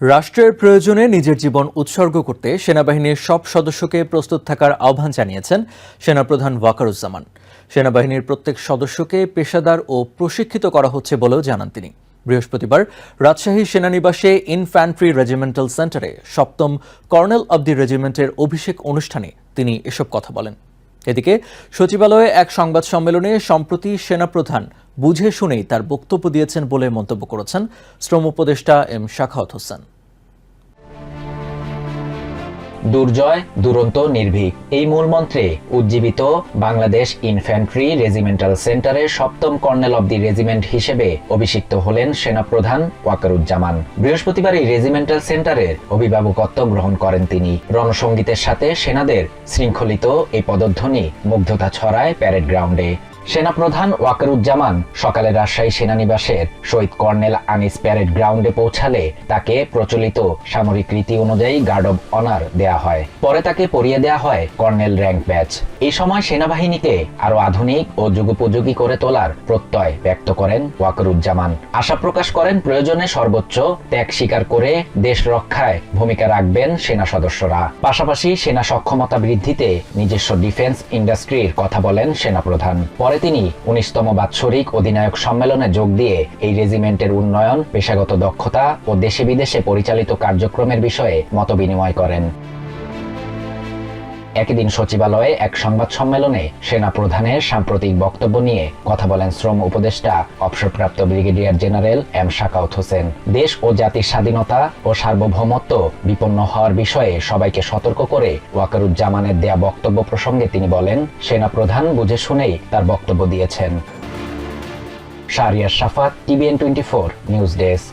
রাষ্ট্রের প্রয়োজনে নিজের জীবন উৎসর্গ করতে সেনাবাহিনীর সব সদস্যকে প্রস্তুত থাকার আহ্বান জানিয়েছেন সেনাপ্রধান ওয়াকারুজ্জামান। সেনাবাহিনীর প্রত্যেক সদস্যকে পেশাদার ও প্রশিক্ষিত করা হচ্ছে বলেও জানান তিনি। বৃহস্পতিবার রাজশাহী সেনানিবাসে ইনফ্যান্ট্রি রেজিমেন্টাল সেন্টারে সপ্তম কর্নেল অব দি রেজিমেন্টের অভিষেক অনুষ্ঠানে তিনি এসব কথা বলেন। এদিকে সচিবালয়ে এক সংবাদ সম্মেলনে সম্প্রতি সেনাপ্রধান বুঝে শুনেই তার বক্তব্য দিয়েছেন বলে মন্তব্য করেছেন শ্রম উপদেষ্টা এম শাখাওয়াত হোসেন। দুর্জয়, দুরন্ত, নির্ভীক। এই মূলমন্ত্রে উজ্জীবিত বাংলাদেশ ইনফ্যান্ট্রি রেজিমেন্টাল সেন্টারের সপ্তম কর্নেল অব দি রেজিমেন্ট হিসেবে অভিষিক্ত হলেন সেনাপ্রধান ওয়াকারুজ্জামান। বৃহস্পতিবার এই রেজিমেন্টাল সেন্টারের অভিভাবকত্ব গ্রহণ করেন তিনি। রণসঙ্গীতের সাথে সেনাদের শৃঙ্খলিত এই পদধ্বনি মুগ্ধতা ছড়ায় প্যারেড গ্রাউন্ডে। সেনাপ্রধান ওয়াকারুজ্জামান সকালে Rajshahi সেনানিবাসের Shahid colonel Anis parade ground পৌঁছালে তাকে প্রচলিত সামরিক রীতি অনুযায়ী গার্ড অব অনার দেয়া হয়। পরে তাকে পরিয়ে দেয়া হয় কর্নেল র্যাঙ্ক ব্যাচ। এই সময় সেনাবাহিনীকে আরও আধুনিক ও যুগোপযোগী করে তোলার প্রত্যয় ব্যক্ত করেন ওয়াকারুজ্জামান। আশা প্রকাশ করেন প্রয়োজনে সর্বোচ্চ ত্যাগ স্বীকার করে দেশ রক্ষায় ভূমিকা রাখবেন সেনা সদস্যরা। পাশাপাশি সেনা সক্ষমতা বৃদ্ধিতে নিজস্ব ডিফেন্স ইন্ডাস্ট্রির কথা বলেন সেনাপ্রধান। পরে তিনি উনিশতম বাৎসরিক অধিনায়ক সম্মেলনে যোগ দিয়ে এই রেজিমেন্টের উন্নয়ন, পেশাগত দক্ষতা ও দেশে বিদেশে পরিচালিত কার্যক্রমের বিষয়ে মত বিনিময় করেন। একই দিন সচিবালয়ে এক সংবাদ সম্মেলনে সেনা প্রধানের সাম্প্রতিক বক্তব্য নিয়ে কথা বলেন শ্রম উপদেষ্টা, অবসরপ্রাপ্ত brigadier general M Sakhawat Hossain. দেশ ও জাতির স্বাধীনতা ও সার্বভৌমত্ব বিপন্ন হওয়ার বিষয়ে সবাইকে সতর্ক করে ওয়াকারুজ্জামানের দেয়া বক্তব্য প্রসঙ্গে তিনি বলেন সেনা প্রধান বুঝে শুনেই তার বক্তব্য দিয়েছেন। Shahriar Shafat, TVN twenty four, news desk.